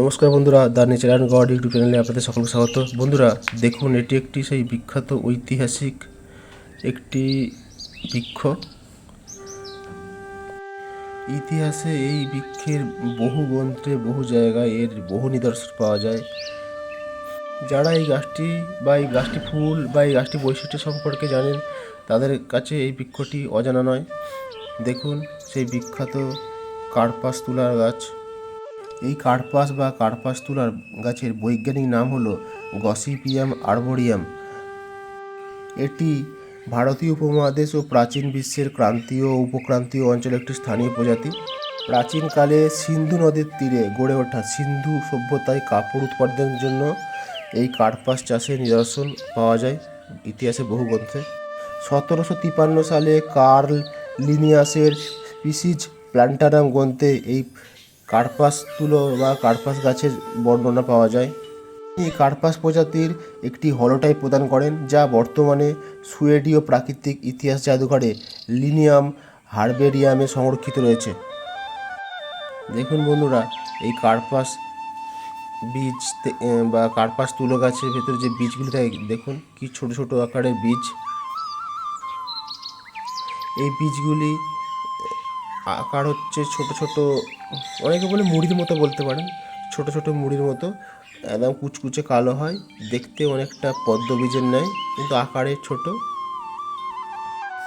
নমস্কার বন্ধুরা, the nature and God YouTube চ্যানেলে আপনাদের সকলকে স্বাগত। বন্ধুরা, দেখুন, এটি একটি সেই বিখ্যাত ঐতিহাসিক একটি বৃক্ষ। ইতিহাসে এই বৃক্ষের বহু গ্রন্থে বহু জায়গায় এর বহু নিদর্শন পাওয়া যায়। যারা এই গাছটি বা এই গাছটি ফুল বা এই গাছটি বৈশিষ্ট্য সম্পর্কে জানেন, তাদের কাছে এই বৃক্ষটি অজানা নয়। দেখুন, সেই বিখ্যাত কার্পাস তুলার গাছ। এই কার্পাস বা কার্পাস তুলার গাছের বৈজ্ঞানিক নাম হলো গসিপিয়াম আর্বোরিয়াম। এটি ভারতীয় উপমহাদেশ ও প্রাচীন বিশ্বের ক্রান্তীয় ও উপক্রান্তীয় অঞ্চলে একটি স্থানীয় প্রজাতি। প্রাচীনকালে সিন্ধু নদীর তীরে গড়ে ওঠা সিন্ধু সভ্যতায় কাপড় উৎপাদনের জন্য এই কার্পাস চাষের নিদর্শন পাওয়া যায় ইতিহাসে বহু গ্রন্থে। সতেরোশো তিপান্ন সালে কার্ল লিনিয়াসের পিসিজ প্ল্যান্টারাম গ্রন্থে এই কার্পাস তুলো বা কার্পাস গাছের বর্ণনা পাওয়া যায়। এই কার্পাস প্রজাতির একটি হলোটাইপ প্রদান করেন, যা বর্তমানে সুয়েডীয় প্রাকৃতিক ইতিহাস জাদুঘরে লিনিয়াম হার্বেরিয়ামে সংরক্ষিত রয়েছে। দেখুন বন্ধুরা, এই কার্পাস বীজ বা কার্পাস তুলো গাছের ভেতরে যে বীজগুলি থাকে, দেখুন কি ছোট ছোট আকারের বীজ। এই বীজগুলি আকার হচ্ছে ছোট ছোট, অনেকে বলে মুড়ির মতো বলতে পারেন, ছোট ছোট মুড়ির মতো, একদম কুচকুচে কালো হয়, দেখতে অনেকটা পদ্ম বীজের কিন্তু আকারে ছোট।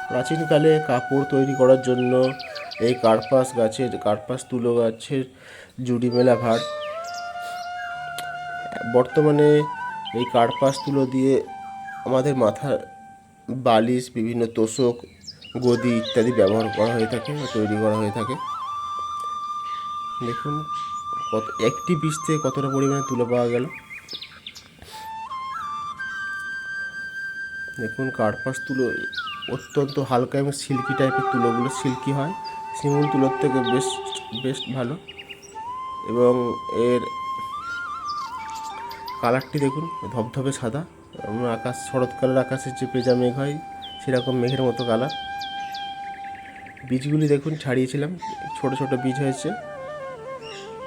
প্রাচীনকালে কাপড় তৈরি করার জন্য এই কার্পাস গাছের, কার্পাস তুলো গাছের জুড়ি মেলা ভার। বর্তমানে এই কার্পাস তুলো দিয়ে আমাদের মাথার বালিশ, বিভিন্ন তোষক গদি ইত্যাদি ব্যবহার করা হয়ে থাকে বা তৈরি করা হয়ে থাকে। দেখুন কত, একটি বীজ থেকে কতটা পরিমাণে তুলে পাওয়া গেল। দেখুন কার্পাস তুলো অত্যন্ত হালকা এবং সিল্কি টাইপের তুলোগুলো সিল্কি হয়। শিমুল তুলোর থেকে বেস্ট বেস্ট ভালো। এবং এর কালারটি দেখুন ধবধবে সাদা আকাশ, শরৎকালের আকাশের যে পেঁজা মেঘ হয়। সেরকম মেঘের মতো কালার বীজগুলি দেখুন, ছাড়িয়েছিলাম। ছোট ছোট বীজ হয়েছে।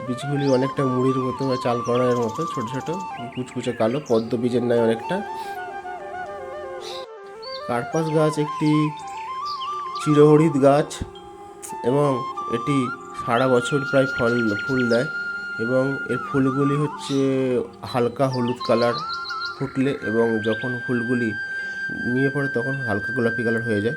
বীজগুলি অনেকটা মুড়ির মতো বা চাল কড়াইয়ের মতো, ছোট ছোট, কুচকুচে কালো, পদ্ম বীজের ন্যায় অনেকটা। কার্পাস গাছ একটি চিরহরিত গাছ এবং এটি সারা বছর প্রায় ফল, ফুল দেয় এবং এর ফুলগুলি হচ্ছে হালকা হলুদ কালার ফুটলে এবং যখন ফুলগুলি নিয়ে পরে তখন হালকা গোলাপি কালার হয়ে যায়।